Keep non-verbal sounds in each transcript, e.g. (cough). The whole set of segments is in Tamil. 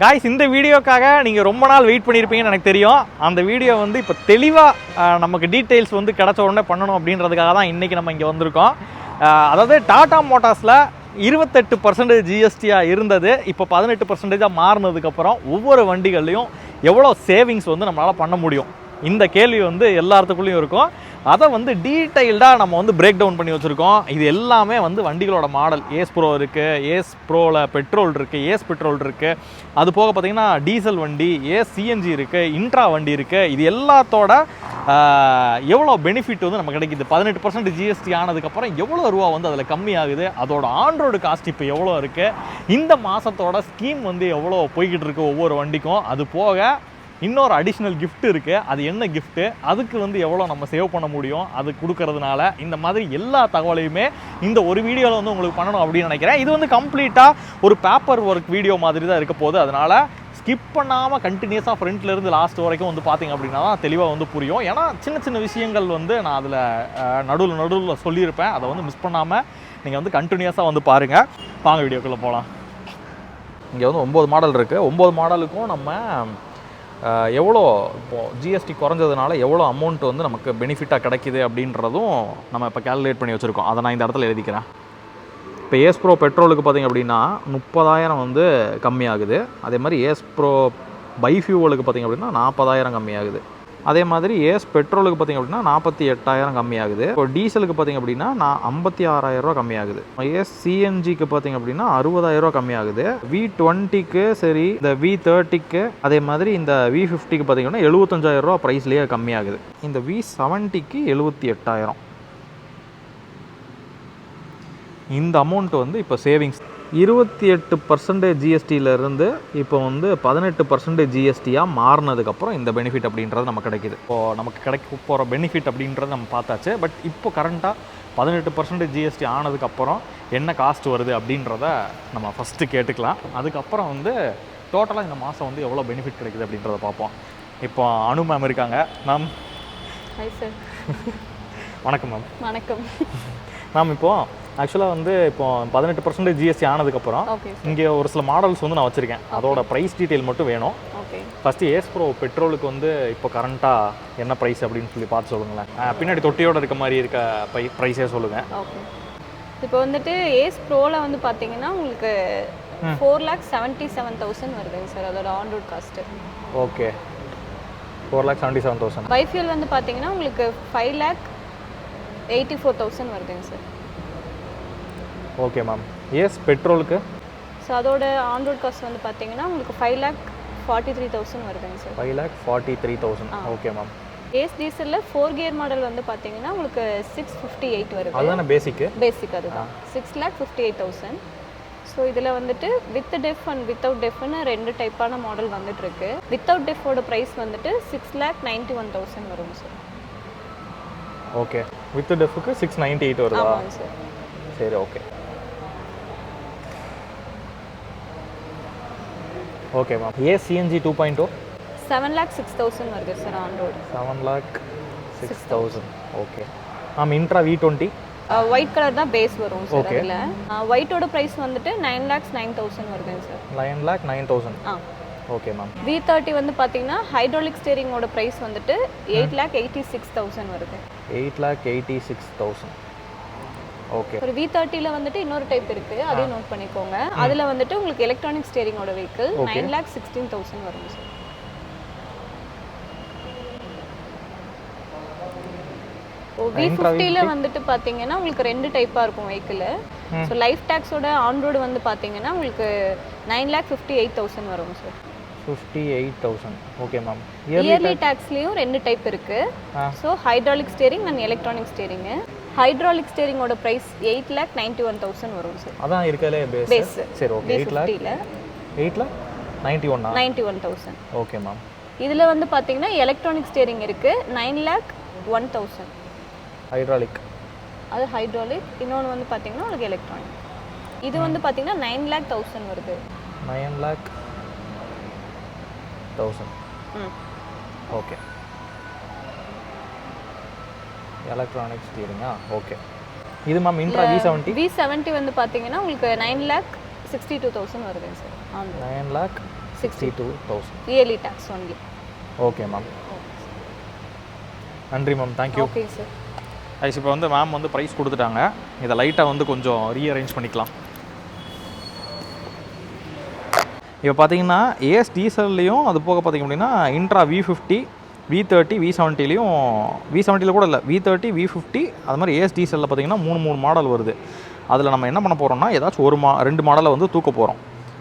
காய்ஸ் இந்த வீடியோக்காக நீங்கள் ரொம்ப நாள் வெயிட் பண்ணியிருப்பீங்கன்னு எனக்கு தெரியும். அந்த வீடியோ வந்து இப்போ தெளிவாக நமக்கு டீட்டெயில்ஸ் வந்து கிடச்ச உடனே பண்ணணும் அப்படின்றதுக்காக தான் இன்றைக்கி நம்ம இங்கே வந்திருக்கோம். அதாவது டாடா மோட்டார்ஸில் இருபத்தெட்டு பர்சன்டேஜ் ஜிஎஸ்டியாக இருந்தது. இப்போ பதினெட்டு பர்சன்டேஜாக மாறினதுக்கப்புறம் ஒவ்வொரு வண்டிகள்லையும் எவ்வளோ சேவிங்ஸ் வந்து நம்மளால் பண்ண முடியும். இந்த கேள்வி வந்து எல்லாத்துக்குள்ளேயும் இருக்கும். அதை வந்து டீட்டெயில்டாக நம்ம வந்து பிரேக் டவுன் பண்ணி வச்சுருக்கோம். இது எல்லாமே வந்து வண்டிகளோட மாடல் ஏஸ் ப்ரோ இருக்குது ஏஸ் ப்ரோவில் பெட்ரோல் இருக்குது ஏஸ் பெட்ரோல் இருக்குது அது போக பார்த்தீங்கன்னா டீசல் வண்டி ஏஸ் சிஎன்ஜி இருக்குது இன்ட்ரா வண்டி இருக்குது இது எல்லாத்தோட எவ்வளோ பெனிஃபிட் வந்து நமக்கு கிடைக்குது? பதினெட்டு பர்சன்ட் ஜிஎஸ்டி ஆனதுக்கப்புறம் எவ்வளோ ரூபா வந்து அதில் கம்மியாகுது? அதோட ஆன்ரோடு காஸ்ட் இப்போ எவ்வளோ இருக்குது இந்த மாதத்தோட ஸ்கீம் வந்து எவ்வளோ போய்கிட்டு இருக்கு ஒவ்வொரு வண்டிக்கும்? அது போக இன்னொரு அடிஷ்னல் கிஃப்ட் இருக்குது அது என்ன கிஃப்ட்டு அதுக்கு வந்து எவ்வளோ நம்ம சேவ் பண்ண முடியும்? அது கொடுக்கறதுனால இந்த மாதிரி எல்லா தகவலையுமே இந்த ஒரு வீடியோவில் வந்து உங்களுக்கு பண்ணணும் அப்படின்னு நினைக்கிறேன். இது வந்து கம்ப்ளீட்டாக ஒரு பேப்பர் ஒர்க் வீடியோ மாதிரி தான் இருக்க போகுது. அதனால ஸ்கிப் பண்ணாமல் கண்டினியூஸாக ஃப்ரண்ட்லேருந்து லாஸ்ட் வரைக்கும் வந்து பார்த்தீங்க அப்படின்னா தான் தெளிவாக வந்து புரியும். ஏன்னா சின்ன சின்ன விஷயங்கள் வந்து நான் அதில் நடுவில் நடுவில் சொல்லியிருப்பேன். அதை வந்து மிஸ் பண்ணாமல் நீங்கள் வந்து கண்டினியூஸாக வந்து பாருங்கள் வாங்க வீடியோக்குள்ளே போகலாம் இங்கே வந்து ஒம்பது மாடல் இருக்குது ஒம்பது மாடலுக்கும் நம்ம எவ்வளோ இப்போது ஜிஎஸ்டி குறைஞ்சதுனால எவ்வளோ அமௌண்ட் வந்து நமக்கு பெனிஃபிட்டாக கிடைக்கிது அப்படின்றதும் நம்ம இப்போ கேல்குலேட் பண்ணி வச்சுருக்கோம். அதை நான் இந்த இடத்துல எழுதிக்கிறேன். இப்போ ஏஸ் ப்ரோ பெட்ரோலுக்கு பார்த்தீங்க அப்படின்னா முப்பதாயிரம் வந்து கம்மியாகுது. அதே மாதிரி ஏஸ் ப்ரோ பைஃபியூவலுக்கு பார்த்தீங்க அப்படின்னா நாற்பதாயிரம் கம்மியாகுது. அதே மாதிரி ஏஸ் பெட்ரோலுக்கு பார்த்தீங்க அப்படின்னா நாற்பத்தி எட்டாயிரம் கம்மியாகுது. இப்போ டீசலுக்கு பார்த்தீங்க அப்படின்னா நான் ஐம்பத்தி ஆறாயிரரூவா கம்மியாகுது. ஏஸ் சிஎன்ஜிக்கு பார்த்தீங்க அப்படின்னா அறுபதாயிரரூவா கம்மியாகுது. வி டுவெண்ட்டிக்கு சரி இந்த வி தேர்ட்டிக்கு அதே மாதிரி இந்த வி ஃபிஃப்டிக்கு பார்த்தீங்கன்னா எழுபத்தஞ்சாயிரரூவா ப்ரைஸ்லேயே கம்மியாகுது. இந்த வி செவன்ட்டிக்கு எழுபத்தி எட்டாயிரம். இந்த அமௌண்ட் வந்து இப்போ சேவிங்ஸ் இருபத்தி எட்டு பர்சன்டேஜ் ஜிஎஸ்டியிலேருந்து இப்போ வந்து பதினெட்டு பர்சன்டேஜ் ஜிஎஸ்டியாக மாறினதுக்கப்புறம் இந்த பெனிஃபிட் அப்படின்றது நமக்கு கிடைக்குது. இப்போது நமக்கு கிடைக்க போகிற பெனிஃபிட் அப்படின்றது நம்ம பார்த்தாச்சு. பட் இப்போ கரண்ட்டாக பதினெட்டு பர்சன்டேஜ் ஜிஎஸ்டி ஆனதுக்கப்புறம் என்ன காஸ்ட் வருது அப்படின்றத நம்ம ஃபஸ்ட்டு கேட்டுக்கலாம். அதுக்கப்புறம் வந்து டோட்டலாக இந்த மாதம் வந்து எவ்வளோ பெனிஃபிட் கிடைக்குது அப்படின்றத பார்ப்போம். இப்போ அனு மேம் இருக்காங்க. மேம் ஹாய் சார் வணக்கம் மேம் வணக்கம். (laughs) மேம் இப்போ ஆக்சுவலாக வந்து இப்போ பதினெட்டு பர்சன்டேஜ் ஜிஎஸ்டி ஆனதுக்கப்புறம் இங்கே ஒரு சில மாடல்ஸ் வந்து நான் வச்சுருக்கேன். அதோட ப்ரைஸ் டீட்டெயில் மட்டும் வேணும். ஓகே ஃபஸ்ட்டு ஏஸ் ப்ரோ பெட்ரோலுக்கு வந்து இப்போ கரண்ட்டாக என்ன ப்ரைஸ் அப்படின்னு சொல்லி பார்த்து சொல்லுங்களேன். பின்னாடி தொட்டியோட இருக்க மாதிரி இருக்க பை ப்ரைஸே சொல்லுங்கள் இப்போ வந்துட்டு ஏஸ் ப்ரோவில் வந்து பார்த்தீங்கன்னா உங்களுக்கு four lakh seventy seven thousand வருதுங்க சார் அதோட on road cost okay four lakh seventy seven thousand bi fuel வந்து பார்த்தீங்கன்னா உங்களுக்கு five lakh eighty four thousand வருதுங்க சார் ஓகே மேம் ஏஸ் பெட்ரோலுக்கு ஸோ அதோட ஆன் ரோட் காஸ்ட் வந்து பார்த்தீங்கன்னா உங்களுக்கு five lakh forty three thousand வருதுங்க sir five lakh forty three thousand okay ma'am Ace டீசலில் four gear model வந்து பார்த்தீங்கன்னா உங்களுக்கு சிக்ஸ் ஃபிஃப்டி எயிட் வருது. அதுதானே பேசிக்கு பேசிக் அதுதான் six lakh fifty eight thousand so இதில் வந்துட்டு வித் டெஃப் அண்ட் வித்தவுட் டெஃப்னு ரெண்டு டைப்பான மாடல் வந்துட்டு இருக்கு வித்தவுட் டெஃபோட ப்ரைஸ் வந்துட்டு six lakh ninety one thousand வரும் சார் ஓகே வித் டெஃபுக்கு சிக்ஸ் நைன்ட்டி எயிட் வருதா சரி okay okay ma'am A CNG two point two seven lakh six thousand வருது sir on road seven lakh six thousand okay ma'am Intra V twenty white colour தான் பேஸ் வரும் சார். அதில். ஒயிட்டோட ப்ரைஸ் வந்துட்டு நைன் லேக்ஸ் நைன் தௌசண்ட் வருதுங்க sir nine lakh nine thousand ஆ. ஓகே மேம் வி தேர்ட்டி வந்து பார்த்தீங்கன்னா ஹைட்ராலிக் ஸ்டேரிங்கோட ப்ரைஸ் வந்துட்டு eight lakh eighty six thousand வருது. Eight lakh eighty six thousand okay ஒரு வி தேர்ட்டியில் வந்துட்டு இன்னொரு டைப் இருக்கு. அதையும் நோட் பண்ணிக்கோங்க. அதில் வந்துட்டு உங்களுக்கு electronic ஸ்டேரிங்கோட vehicle nine lakh sixteen thousand வரும் சார் ஓ வி ஃபிஃப்டியில் வந்துட்டு பார்த்தீங்கன்னா உங்களுக்கு ரெண்டு டைப்பாக இருக்கும் வெஹிக்கிள் ஸோ லைஃப் டேக்ஸோட ஆன் ரோடு வந்து பார்த்தீங்கன்னா உங்களுக்கு nine lakh fifty eight thousand வரும் sir fifty eight thousand okay ma'am yearly டேக்ஸ்லேயும் ரெண்டு டைப் இருக்கு. ஆ. So hydraulic steering and electronic steering hydraulic ஸ்டேரிங்கோட price eight lakh ninety one thousand வரும் சார் அதான் இருக்கலே பேஸ் பேஸ் சரி okay eight lakh eight lakh ninety ஒன்னா ninety one thousand okay ma'am இதில் வந்து பார்த்தீங்கன்னா எலக்ட்ரானிக் ஸ்டேரிங் இருக்குது nine lakh one thousand hydraulic அது ஹைட்ராலிக் இன்னொன்று வந்து பார்த்தீங்கன்னா உங்களுக்கு எலக்ட்ரானிக் இது வந்து பார்த்தீங்கன்னா நைன் லேக் தௌசண்ட் வருது. நைன் லேக் தௌசண்ட் ம். ஓகே எலக்ட்ரானிக் ஸ்டீரிங்கா ஓகே இது ma'am Intra V seventy V seventy வந்து பார்த்தீங்கன்னா உங்களுக்கு nine lakh sixty two thousand வருதுங்க sir nine lakh sixty two thousand yearly tax only okay ma'am நன்றி ma'am thank you okay sir ice இப்போ வந்து மேம் வந்து ப்ரைஸ் கொடுத்துட்டாங்க. இதை லைட்டாக வந்து கொஞ்சம் ரீஅரேஞ்ச் பண்ணிக்கலாம். இப்போ பார்த்தீங்கன்னா ஏஎஸ் டீசல்லையும் அது போக பார்த்தீங்க அப்படின்னா Intra V fifty V thirty V செவன்ட்டிலையும் V செவன்ட்டியில் கூட இல்லை. வி தேர்ட்டி வி ஃபிஃப்டி அது மாதிரி ஏஎஸ்டி செல்லில் பார்த்தீங்கன்னா மூணு மூணு மாடல் வருது. அதில் நம்ம என்ன பண்ண போகிறோம்னா ஏதாச்சும் ஒரு மா ரெண்டு மாடலை வந்து தூக்க போகிறோம்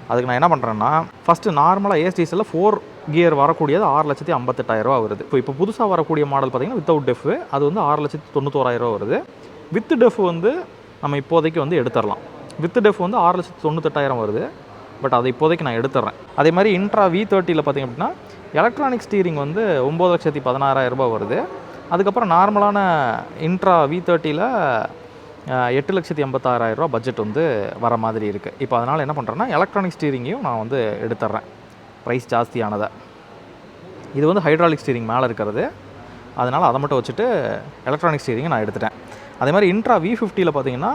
அதுக்கு நான் என்ன பண்ணுறேன்னா ஃபஸ்ட்டு நார்மலாக ஏஎஸ் ஃபோர் கியர் வரக்கூடியது ஆறு லட்சத்தி ஐம்பத்தெட்டாயிரரூவா வருது. இப்போ இப்போ புதுசாக வரக்கூடிய மாடல் பார்த்தீங்கன்னா வித்தவுட் டெஃப் அது வந்து ஆறு லட்சத்தி தொண்ணூத்தோராயிரரூவா வருது. வித் டெஃப் வந்து நம்ம இப்போதைக்கு வந்து எடுத்துடலாம் வித் டெஃப் வந்து ஆறு லட்சத்தி தொண்ணூத்தெட்டாயிரம் வருது. பட் அதை இப்போதைக்கு நான் எடுத்துட்றேன் அதே மாதிரி இன்ட்ரா வி தேர்ட்டியில் பார்த்தீங்க அப்படின்னா எலக்ட்ரானிக் ஸ்டீரிங் வந்து ஒம்பது லட்சத்தி பதினாறாயிரம் ரூபாய் வருது. அதுக்கப்புறம் நார்மலான இன்ட்ரா வி தேர்ட்டியில் எட்டு லட்சத்தி எண்பத்தாறாயிரம் ரூபா பட்ஜெட் வந்து வர மாதிரி இருக்குது இப்போ அதனால் என்ன பண்ணுறேன்னா எலக்ட்ரானிக் ஸ்டீரிங்கையும் நான் வந்து எடுத்துட்றேன் ப்ரைஸ் ஜாஸ்தியானதை. இது வந்து ஹைட்ராலிக் ஸ்டீரிங் மேலே இருக்கிறது. அதனால் அதை மட்டும் வச்சுட்டு எலக்ட்ரானிக் ஸ்டீரிங்கை நான் எடுத்துட்டேன். அதே மாதிரி இன்ட்ரா வி ஃபிஃப்டியில் பார்த்தீங்கன்னா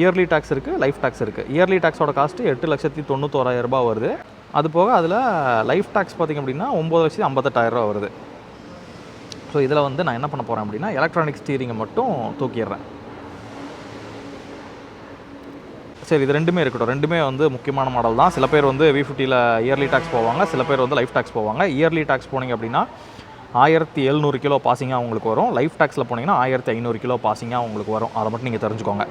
இயர்லி டேக்ஸ் இருக்குது லைஃப் டேக்ஸ் இருக்குது இயர்லி டேக்ஸோட காஸ்ட்டு எட்டு லட்சத்தி தொண்ணூத்தோராயிரம் ரூபாய் வருது. அது போக அதில் லைஃப் டேக்ஸ் பார்த்திங்க அப்படின்னா ஒம்பது லட்சத்தி ஐம்பத்தெட்டாயிரரூவா வருது. ஸோ இதில் வந்து நான் என்ன பண்ண போகிறேன் அப்படின்னா எலக்ட்ரானிக் ஸ்டீரிங்கை மட்டும் தூக்கிடுறேன். சரி இது ரெண்டுமே இருக்கட்டும். ரெண்டுமே வந்து முக்கியமான மாடல் தான். சில பேர் வந்து வி ஃபிஃப்டியில் இயர்லி டேக்ஸ் போவாங்க சில பேர் வந்து லைஃப் டேக்ஸ் போவாங்க. இயர்லி டேக்ஸ் போனீங்க அப்படின்னா ஆயிரத்தி எழுநூறு கிலோ பாசிங்காக உங்களுக்கு வரும். லைஃப் டேக்ஸில் போனீங்கன்னா ஆயிரத்தி ஐநூறு கிலோ பாசிங்காக உங்களுக்கு வரும். அதை மட்டும் நீங்கள் தெரிஞ்சுக்கோங்க.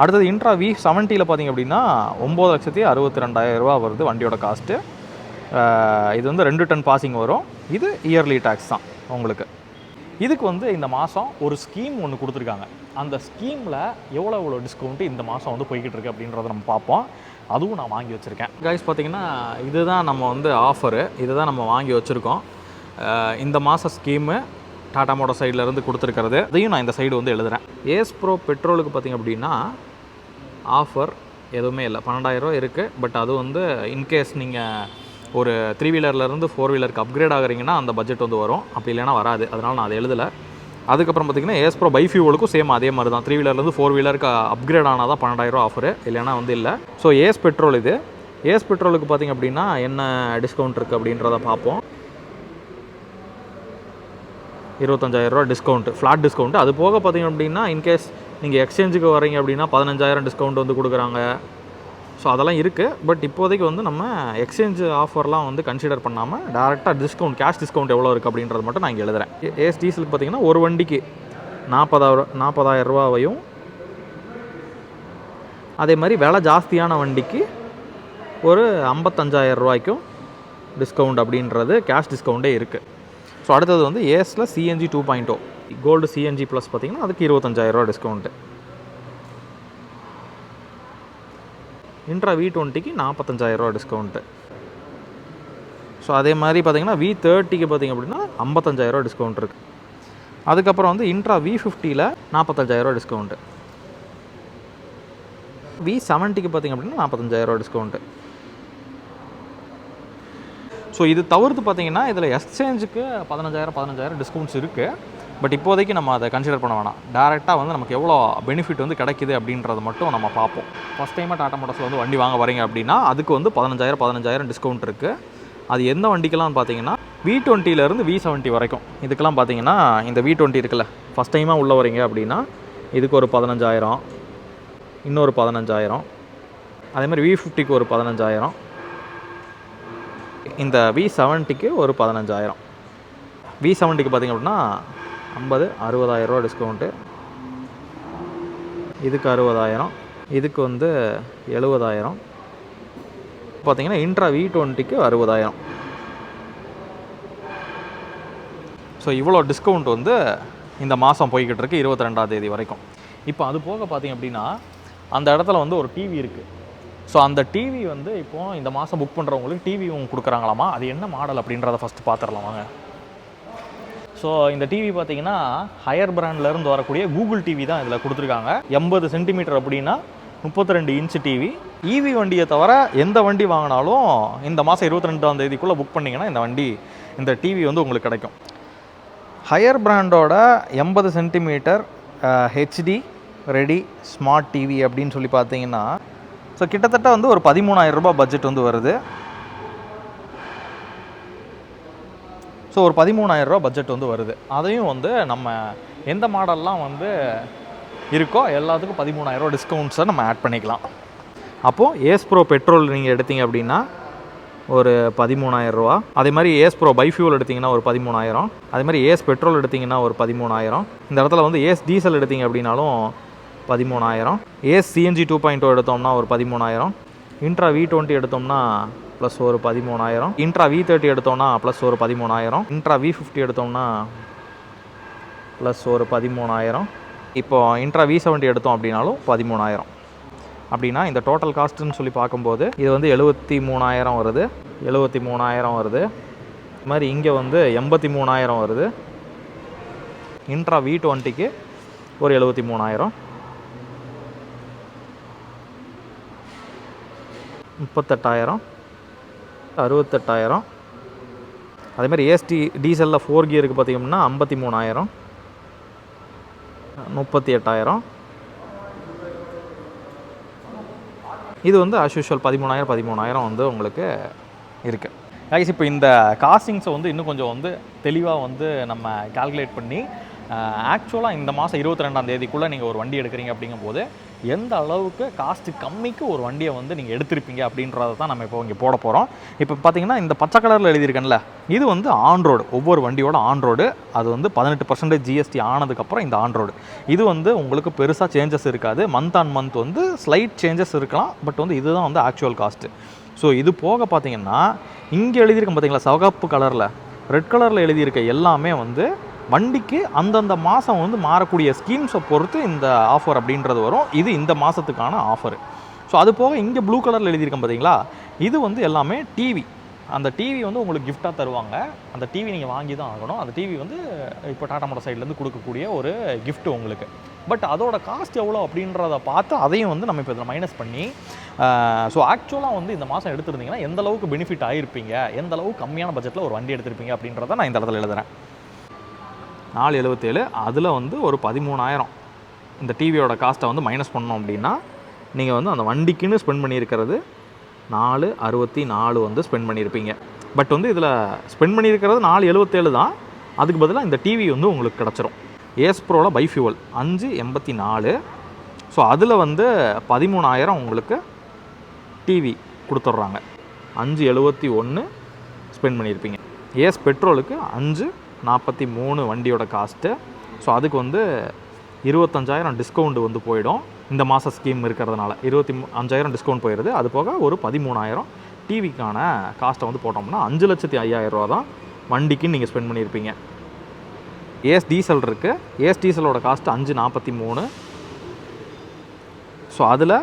அடுத்தது இன்ட்ரா வி செவன்ட்டியில் பார்த்தீங்க அப்படின்னா ஒம்பது லட்சத்தி அறுபத்தி ரெண்டாயிரம் ரூபா வருது வண்டியோட காஸ்ட்டு இது வந்து ரெண்டு டன் பாசிங் வரும். இது இயர்லி டேக்ஸ் தான் உங்களுக்கு. இதுக்கு வந்து இந்த மாதம் ஒரு ஸ்கீம் ஒன்று கொடுத்துருக்காங்க. அந்த ஸ்கீமில் எவ்வளோ எவ்வளோ டிஸ்கவுண்ட்டு இந்த மாதம் வந்து போய்கிட்டு இருக்கு அப்படின்றத நம்ம பார்ப்போம். அதுவும் நான் வாங்கி வச்சுருக்கேன். கைஸ் பார்த்தீங்கன்னா இதுதான் நம்ம வந்து ஆஃபரு இதுதான் நம்ம வாங்கி வச்சுருக்கோம். இந்த மாத ஸ்கீமு டாடா மோட்டர் சைட்லேருந்து கொடுத்துருக்கிறது. அதையும் நான் இந்த சைடு வந்து எழுதுகிறேன் ஏஸ் ப்ரோ பெட்ரோலுக்கு பார்த்தீங்க அப்படின்னா ஆஃபர் எதுவுமே இல்லை. பன்னெண்டாயிரம் இருக்குது பட் அது வந்து இன்கேஸ் நீங்கள் ஒரு த்ரீ வீலர்லேருந்து ஃபோர் வீலருக்கு அப்கிரேட் ஆகுறீங்கன்னா அந்த பட்ஜெட் வந்து வரும். அப்படி இல்லைனா வராது. அதனால் நான் அதை எழுதலை. அதுக்கப்புறம் பார்த்தீங்கன்னா ஏஸ் ப்ரோ பை ஃபியூவலுக்கும் சேம் அதே மாதிரி தான் த்ரீ வீலர்லேருந்து ஃபோர் வீலருக்கு அப்கிரேட் ஆனால் தான் பன்னெண்டாயிரம் ஆஃபரு இல்லைனா வந்து இல்லை. ஸோ ஏஸ் பெட்ரோல் இது. ஏஸ் பெட்ரோலுக்கு பார்த்தீங்க அப்படின்னா என்ன டிஸ்கவுண்ட் இருக்குது அப்படின்றத பார்ப்போம். இருபத்தஞ்சாயிரரூவா டிஸ்கவுண்ட் ஃப்ளாட் டிஸ்கவுண்ட் அது போக பார்த்தீங்க அப்படின்னா இன்கேஸ் நீங்கள் எக்ஸ்சேஞ்சுக்கு வரீங்க அப்படின்னா பதினஞ்சாயிரம் டிஸ்கவுண்ட் வந்து கொடுக்குறாங்க. ஸோ அதெல்லாம் இருக்குது பட் இப்போதைக்கு வந்து நம்ம எக்ஸ்சேஞ்ச் ஆஃபர்லாம் வந்து கன்சிடர் பண்ணாமல் டேரெக்டாக டிஸ்கவுண்ட் கேஷ் டிஸ்கவுண்ட் எவ்வளோ இருக்குது அப்படின்றது மட்டும் நான் இங்கே எழுதுறேன். ஏஎஸ் டீசலுக்கு பார்த்தீங்கன்னா ஒரு வண்டிக்கு நாற்பதாயிரம் நாற்பதாயிரம் ரூபாவையும் அதே மாதிரி விலை ஜாஸ்தியான வண்டிக்கு ஒரு ஐம்பத்தஞ்சாயிரம் ரூபாய்க்கும் டிஸ்கவுண்ட் அப்படின்றது கேஷ் டிஸ்கவுண்ட்டே இருக்குது ஸோ அடுத்தது வந்து ஏஸில் CNG two point O gold CNG plus பார்த்தீங்கன்னா அதுக்கு இருபத்தஞ்சாயிரரூவா டிஸ்கவுண்ட்டு இன்ட்ரா வி டுவெண்ட்டிக்கு நாற்பத்தஞ்சாயிரரூவா டிஸ்கவுண்ட்டு ஸோ அதே மாதிரி பார்த்தீங்கன்னா வி தேர்ட்டிக்கு பார்த்தீங்க அப்படின்னா ஐம்பத்தஞ்சாயிரரூவா டிஸ்கவுண்ட் இருக்குது அதுக்கப்புறம் வந்து இன்ட்ரா வி ஃபிஃப்டியில் நாற்பத்தஞ்சாயிரரூவா டிஸ்கவுண்ட்டு வி செவன்ட்டிக்கு பார்த்தீங்க அப்படின்னா நாற்பத்தஞ்சாயிரரூவா டிஸ்கவுண்ட்டு ஸோ இது தவிர்த்து பார்த்தீங்கன்னா இதில் எக்ஸ்சேஞ்சுக்கு பதினஞ்சாயிரம் பதினஞ்சாயிரம் டிஸ்கவுண்ட்ஸ் இருக்குது பட் இப்போதைக்கு நம்ம அதை கன்சிடர் பண்ண வேணாம். டேரெக்டாக வந்து நமக்கு எவ்வளோ பெனிஃபிட் வந்து கிடைக்குது அப்படின்றத மட்டும் நம்ம பார்ப்போம். ஃபஸ்ட் டைமாக டாட்டா மோட்டர்ஸில் வந்து வண்டி வாங்க வரீங்க அப்படின்னா அதுக்கு வந்து பதினஞ்சாயிரம் பதினஞ்சாயிரம் டிஸ்கவுண்ட் இருக்குது அது எந்த வண்டிக்கெல்லாம் பார்த்தீங்கன்னா வி டுவெண்ட்டிலேருந்து வி செவன்ட்டி வரைக்கும். இதுக்கெல்லாம் பார்த்தீங்கன்னா இந்த வி டுவெண்ட்டி இருக்குல்ல ஃபஸ்ட் டைமாக உள்ளே வரீங்க அப்படின்னா இதுக்கு ஒரு பதினஞ்சாயிரம் இன்னொரு பதினஞ்சாயிரம். அதேமாதிரி வி ஃபிஃப்டிக்கு ஒரு பதினஞ்சாயிரம். இந்த வி செவன்ட்டிக்கு ஒரு பதினஞ்சாயிரம். வி செவன்ட்டிக்கு பார்த்திங்க அப்படின்னா ஐம்பது அறுபதாயிரரூவா டிஸ்கவுண்ட்டு இதுக்கு அறுபதாயிரம் இதுக்கு வந்து எழுபதாயிரம். பார்த்தீங்கன்னா இன்ட்ரா வி டுவெண்ட்டிக்கு அறுபதாயிரம். ஸோ இவ்வளோ டிஸ்கவுண்ட் வந்து இந்த மாதம் போய்கிட்டு இருக்கு இருபத்தி ரெண்டாம் தேதி வரைக்கும். இப்போ அது போக பார்த்தீங்க அப்படின்னா அந்த இடத்துல வந்து ஒரு டிவி இருக்குது ஸோ அந்த டிவி வந்து இப்போ இந்த மாதம் புக் பண்ணுறவங்களுக்கு டிவியும் கொடுக்குறாங்களாமா? அது என்ன மாடல் அப்படின்றத ஃபஸ்ட்டு பார்த்துடலாம் வாங்க. ஸோ இந்த டிவி பார்த்தீங்கன்னா ஹையர் பிராண்ட்லேருந்து வரக்கூடிய கூகுள் டிவி தான் இதில் கொடுத்துருக்காங்க. எண்பது சென்டிமீட்டர் அப்படின்னா முப்பத்தி ரெண்டு இன்ச்சு டிவி ஈவி வண்டியை தவிர எந்த வண்டி வாங்கினாலும் இந்த மாதம் இருபத்தி ரெண்டாம் தேதிக்குள்ளே புக் பண்ணிங்கன்னா இந்த வண்டி இந்த டிவி வந்து உங்களுக்கு கிடைக்கும். ஹையர் பிராண்டோட எண்பது centimetre HD ready smart TV அப்படின்னு சொல்லி பார்த்தீங்கன்னா ஸோ கிட்டத்தட்ட வந்து ஒரு பதிமூணாயிரம் ரூபாய் பட்ஜெட் வந்து வருது. ஸோ ஒரு பதிமூணாயிரரூவா பட்ஜெட் வந்து வருது. அதையும் வந்து நம்ம எந்த மாடல்லாம் வந்து இருக்கோ எல்லாத்துக்கும் பதிமூணாயிரரூவா டிஸ்கவுண்ட்ஸை நம்ம ஆட் பண்ணிக்கலாம். அப்போது ஏஸ் ப்ரோ பெட்ரோல் நீங்கள் எடுத்தீங்க அப்படின்னா ஒரு பதிமூணாயிரம் ரூபா அதே மாதிரி ஏஸ் ப்ரோ பைஃபியூல் எடுத்திங்கன்னா ஒரு பதிமூணாயிரம். அதே மாதிரி ஏஸ் பெட்ரோல் எடுத்திங்கன்னா ஒரு பதிமூணாயிரம். இந்த இடத்துல வந்து ஏஸ் டீசல் எடுத்தீங்க அப்படின்னாலும் பதிமூணாயிரம். Ace CNG two point two எடுத்தோம்னா ஒரு பதிமூணாயிரம். இன்ட்ரா வி டுவெண்ட்டி எடுத்தோம்னா ப்ளஸ் ஒரு பதிமூணாயிரம். இன்ட்ரா வி தேர்ட்டி எடுத்தோம்னா ப்ளஸ் ஒரு பதிமூணாயிரம். இன்ட்ரா வி ஃபிஃப்டி எடுத்தோம்னா ப்ளஸ் ஒரு பதிமூணாயிரம். இப்போ இன்ட்ரா வி செவன்ட்டி எடுத்தோம் அப்படின்னாலும் பதிமூணாயிரம். அப்படின்னா இந்த டோட்டல் காஸ்ட்டுன்னு சொல்லி பார்க்கும்போது இது வந்து எழுபத்தி மூணாயிரம் வருது. எழுபத்தி மூணாயிரம் வருது. இது மாதிரி இங்கே வந்து எண்பத்தி மூணாயிரம் வருது. இன்ட்ரா வி டுவெண்ட்டிக்கு ஒரு எழுபத்தி மூணாயிரம். முப்பத்தெட்டாயிரம் அறுபத்தெட்டாயிரம். அதேமாதிரி ஏஎஸ்டி டீசலில் ஃபோர் கியருக்கு பார்த்தீங்கன்னா ஐம்பத்தி மூணாயிரம் முப்பத்தி எட்டாயிரம். இது வந்து அஸ்யூஷுவல் பதிமூணாயிரம் பதிமூணாயிரம் வந்து உங்களுக்கு இருக்குது கைஸ் இப்போ இந்த காஸ்டிங்ஸை வந்து இன்னும் கொஞ்சம் வந்து தெளிவாக வந்து நம்ம கால்குலேட் பண்ணி ஆக்சுவலாக இந்த மாதம் இருபத்தி ரெண்டாம் தேதிக்குள்ளே நீங்கள் ஒரு வண்டி எடுக்கிறீங்க அப்படிங்கும்போது எந்த அளவுக்கு காஸ்ட்டு கம்மிக்கு ஒரு வண்டியை வந்து நீங்கள் எடுத்திருப்பீங்க அப்படின்றத தான் நம்ம இப்போ இங்கே போட போகிறோம் இப்போ பார்த்தீங்கன்னா இந்த பச்சை கலரில் எழுதியிருக்கேன்ல இது வந்து ஆன் ரோடு ஒவ்வொரு வண்டியோட ஆன் ரோடு அது வந்து பதினெட்டு பர்சன்டேஜ் ஜிஎஸ்டி ஆனதுக்கப்புறம் இந்த ஆன் ரோடு இது வந்து உங்களுக்கு பெருசாக சேஞ்சஸ் இருக்காது. மந்த் ஆன் மந்த் வந்து ஸ்லைட் சேஞ்சஸ் இருக்கலாம். பட் வந்து இதுதான் வந்து ஆக்சுவல் காஸ்ட்டு ஸோ இது போக பார்த்தீங்கன்னா இங்கே எழுதியிருக்கேன் பார்த்தீங்களா சவகப்பு கலரில் ரெட் கலரில் எழுதியிருக்க எல்லாமே வந்து வண்டிக்கு அந்தந்த மாதம் வந்து மாறக்கூடிய ஸ்கீம்ஸை பொறுத்து இந்த ஆஃபர் அப்படின்றது வரும். இது இந்த மாதத்துக்கான ஆஃபர் ஸோ அது போக இங்கே ப்ளூ கலரில் எழுதியிருக்கேன் பார்த்தீங்களா இது வந்து எல்லாமே டிவி அந்த டிவி வந்து உங்களுக்கு கிஃப்டாக தருவாங்க. அந்த டிவி நீங்கள் வாங்கி தான் ஆகணும். அந்த டிவி வந்து இப்போ டாடா மோட்டர் சைட்லேருந்து கொடுக்கக்கூடிய ஒரு கிஃப்ட் உங்களுக்கு. பட் அதோட காஸ்ட் எவ்வளோ அப்படின்றத பார்த்து அதையும் வந்து நம்ம இப்போ இதில் மைனஸ் பண்ணி ஸோ ஆக்சுவலாக வந்து இந்த மாதம் எடுத்திருந்தீங்கன்னா எந்த அளவுக்கு பெனிஃபிட் ஆகிருப்பீங்க எந்த அளவுக்கு கம்மியான பட்ஜெட்டில் ஒரு வண்டி எடுத்திருப்பீங்க அப்படின்றத நான் இந்த இடத்துல எழுதுறேன். நாலு எழுபத்தேழு அதில் வந்து ஒரு பதிமூணாயிரம். இந்த டிவியோட காஸ்ட்டை வந்து மைனஸ் பண்ணோம் அப்படின்னா நீங்கள் வந்து அந்த வண்டிக்குன்னு ஸ்பெண்ட் பண்ணியிருக்கிறது நாலு அறுபத்தி நாலு வந்து ஸ்பெண்ட் பண்ணியிருப்பீங்க. பட் வந்து இதில் ஸ்பெண்ட் பண்ணியிருக்கிறது நாலு எழுபத்தேழு தான். அதுக்கு பதிலாக இந்த டிவி வந்து உங்களுக்கு கிடச்சிரும். ஏஸ் ப்ரோவில் பைஃபியூவல் அஞ்சு எண்பத்தி நாலு. ஸோ அதில் வந்து பதிமூணாயிரம் உங்களுக்கு டிவி கொடுத்துட்றாங்க. அஞ்சு எழுபத்தி ஒன்று ஸ்பெண்ட் பண்ணியிருப்பீங்க. ஏஸ் பெட்ரோலுக்கு அஞ்சு நாற்பத்தி மூணு வண்டியோட காஸ்ட்டு ஸோ அதுக்கு வந்து இருபத்தஞ்சாயிரம் டிஸ்கவுண்ட் வந்து போயிடும். இந்த மாத ஸ்கீம் இருக்கிறதுனால இருபத்தி அஞ்சாயிரம் டிஸ்கவுண்ட் போயிடுது அது போக ஒரு பதிமூணாயிரம் டிவிக்கான காஸ்ட்டை வந்து போட்டோம்னா அஞ்சு லட்சத்தி ஐயாயிரம் ரூபா தான் வண்டிக்கு நீங்கள் ஸ்பெண்ட் பண்ணியிருப்பீங்க. ஏஎஸ் டீசல் இருக்குது ஏஎஸ் டீசலோட காஸ்ட் அஞ்சு நாற்பத்தி மூணு. ஸோ அதில்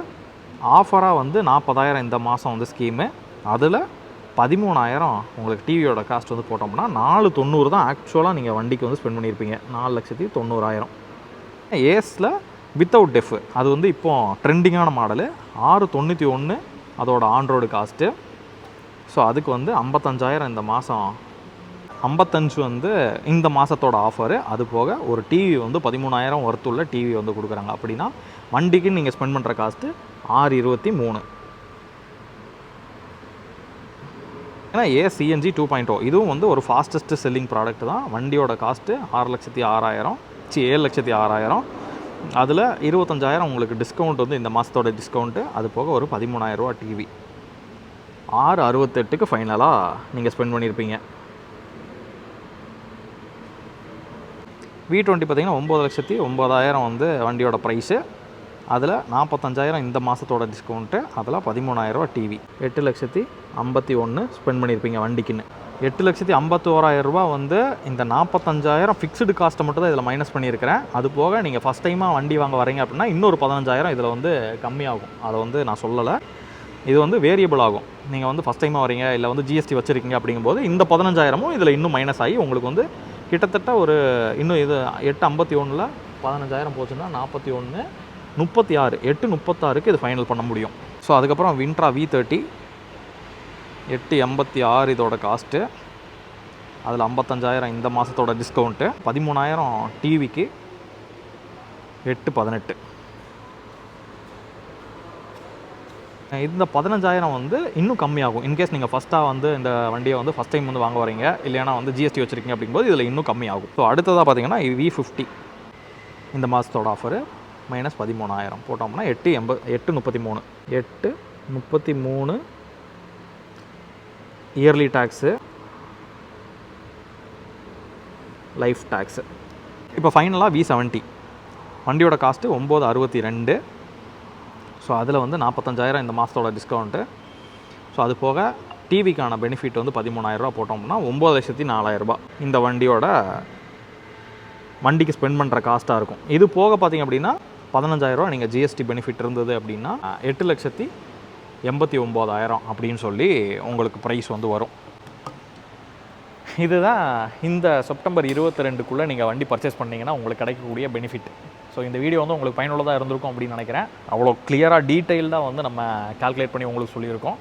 ஆஃபராக வந்து நாற்பதாயிரம் இந்த மாதம் வந்து ஸ்கீமு அதில் பதிமூணாயிரம் உங்களுக்கு டிவியோட காஸ்ட் வந்து போட்டோம்னா நாலு தொண்ணூறு தான் ஆக்சுவலாக நீங்கள் வண்டிக்கு வந்து ஸ்பெண்ட் பண்ணியிருப்பீங்க. நாலு லட்சத்தி தொண்ணூறாயிரம். ஏஸில் வித்தவுட் டெஃப் அது வந்து இப்போது ட்ரெண்டிங்கான மாடலு ஆறு தொண்ணூற்றி ஒன்று அதோட ஆன்ரோடு காஸ்ட்டு ஸோ அதுக்கு வந்து ஐம்பத்தஞ்சாயிரம் இந்த மாதம் ஐம்பத்தஞ்சு வந்து இந்த மாதத்தோட ஆஃபரு அது போக ஒரு டிவி வந்து பதிமூணாயிரம் ஒர்த்துள்ள டிவி வந்து கொடுக்குறாங்க. அப்படின்னா வண்டிக்கு நீங்கள் ஸ்பெண்ட் பண்ணுற காஸ்ட்டு ஆறு இருபத்தி மூணு. ஏன்னா A CNG two point O இதுவும் வந்து ஒரு ஃபாஸ்டஸ்ட் செல்லிங் ப்ராடக்ட் தான். வண்டியோட காஸ்ட்டு ஆறு லட்சத்தி ஆறாயிரம் சி ஏழு லட்சத்தி ஆறாயிரம். அதில் இருபத்தஞ்சாயிரம் உங்களுக்கு டிஸ்கவுண்ட் வந்து இந்த மாதத்தோட டிஸ்கவுண்ட்டு அது போக ஒரு பதிமூணாயிரரூவா டிவி ஆறு அறுபத்தெட்டுக்கு ஃபைனலாக நீங்கள் ஸ்பெண்ட் பண்ணியிருப்பீங்க வி டுவெண்ட்டி பார்த்தீங்கன்னா ஒம்பது லட்சத்தி ஒம்பதாயிரம் வந்து வண்டியோட ப்ரைஸு அதில் நாற்பத்தஞ்சாயிரம் இந்த மாதத்தோட டிஸ்கவுண்ட்டு அதில் பதிமூணாயிரரூவா டிவி எட்டு லட்சத்தி ஐம்பத்தி ஒன்று ஸ்பெண்ட் பண்ணியிருப்பீங்க வண்டிக்குன்னு. எட்டு லட்சத்தி ஐம்பத்தோராயிரரூபா வந்து இந்த நாற்பத்தஞ்சாயிரம் ஃபிக்ஸ்டு காஸ்ட்டை மட்டும் தான் இதில் மைனஸ் பண்ணியிருக்கிறேன். அது போக நீங்கள் ஃபஸ்ட் டைமாக வண்டி வாங்க வரீங்க அப்படின்னா இன்னொரு பதினஞ்சாயிரம் இதில் வந்து கம்மியாகும். அதை வந்து நான் சொல்லலை. இது வந்து வேரியபிள் ஆகும். நீங்கள் வந்து ஃபஸ்ட் டைமாக வரீங்க இல்லை வந்து ஜிஎஸ்டி வச்சுருக்கீங்க அப்படிங்கும்போது இந்த பதினஞ்சாயிரமும் இதில் இன்னும் மைனஸ் ஆகி உங்களுக்கு வந்து கிட்டத்தட்ட ஒரு இன்னும் இது எட்டு ஐம்பத்தி ஒன்றில் பதினஞ்சாயிரம் போச்சுன்னா நாற்பத்தி ஒன்று முப்பத்தி ஆறு எட்டு முப்பத்தாறுக்கு இது ஃபைனல் பண்ண முடியும். ஸோ அதுக்கப்புறம் வின்ட்ரா வி தேர்ட்டி எட்டு எண்பத்தி ஆறு இதோட காஸ்ட்டு அதில் ஐம்பத்தஞ்சாயிரம் இந்த மாதத்தோட டிஸ்கவுண்ட்டு பதிமூணாயிரம் டிவிக்கு எட்டு பதினெட்டு. இந்த பதினஞ்சாயிரம் வந்து இன்னும் கம்மியாகும். இன்கேஸ் நீங்கள் ஃபஸ்ட்டாக வந்து இந்த வண்டியை வந்து ஃபஸ்ட் டைம் வந்து வாங்க வரீங்க இல்லைனா வந்து ஜிஎஸ்டி வச்சிருக்கீங்க அப்படிங்கும்போது இதில் இன்னும் கம்மியாகும். ஸோ அடுத்ததாக பார்த்தீங்கன்னா வி ஃபிஃப்டி இந்த மாதத்தோட ஆஃபரு மைனஸ் பதிமூணாயிரம். போட்டோம்னா எட்டு எண்பது எட்டு முப்பத்தி மூணு எட்டு முப்பத்தி மூணு இயர்லி டேக்ஸு லைஃப் டேக்ஸு இப்போ ஃபைனலாக வி செவன்ட்டி வண்டியோட காஸ்ட்டு ஒம்பது அறுபத்தி ரெண்டு. ஸோ அதில் வந்து நாற்பத்தஞ்சாயிரம் இந்த மாதத்தோட டிஸ்கவுண்ட்டு ஸோ அது போக டிவிக்கான பெனிஃபிட் வந்து பதிமூணாயிரரூபா போட்டோம்னா ஒம்பது லட்சத்தி நாலாயிரரூபா இந்த வண்டியோட வண்டிக்கு ஸ்பெண்ட் பண்ணுற காஸ்ட்டாக இருக்கும். இது போக பார்த்தீங்க அப்படின்னா பதினஞ்சாயிரரூவா நீங்கள் ஜிஎஸ்டி பெனிஃபிட் இருந்தது அப்படின்னா எட்டு லட்சத்தி எண்பத்தி ஒம்போதாயிரம் அப்படின்னு சொல்லி உங்களுக்கு ப்ரைஸ் வந்து வரும். இதுதான் இந்த செப்டம்பர் இருபத்தி ரெண்டுக்குள்ளே நீங்கள் வண்டி பர்ச்சேஸ் பண்ணிங்கன்னா உங்களுக்கு கிடைக்கக்கூடிய பெனிஃபிட் ஸோ இந்த வீடியோ வந்து உங்களுக்கு பயனுள்ளதாக இருந்திருக்கும் அப்படின்னு நினைக்கிறேன். அவ்வளோ கிளியராக டீட்டெயில்டாக வந்து நம்ம கால்குலேட் பண்ணி உங்களுக்கு சொல்லியிருக்கோம்.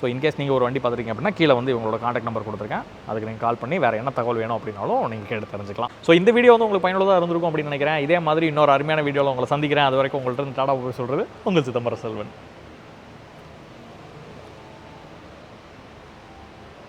ஸோ இன்கேஸ் நீங்கள் ஒரு வண்டி பார்த்துருக்கீங்க அப்படின்னா கீழே வந்து உங்களோட காண்டாக்ட் நம்பர் கொடுத்துருக்கேன். அதுக்கு நீங்கள் கால் பண்ணி வேறு என்ன தகவல் வேணும் அப்படின்னாலும் நீங்கள் கேட்டு தெரிஞ்சுக்கலாம். ஸோ இந்த வீடியோ வந்து உங்களுக்கு பயனுள்ளதாக இருந்திருக்கும் அப்படின்னு நினைக்கிறேன். இதே மாதிரி இன்னொரு அருமையான வீடியோவில் உங்களை சந்திக்கிறேன். அது வரைக்கும் உங்கள்கிட்ட இருந்து டாடா போய் சொல்கிறது உங்கள் சிதம்பர செல்வன்.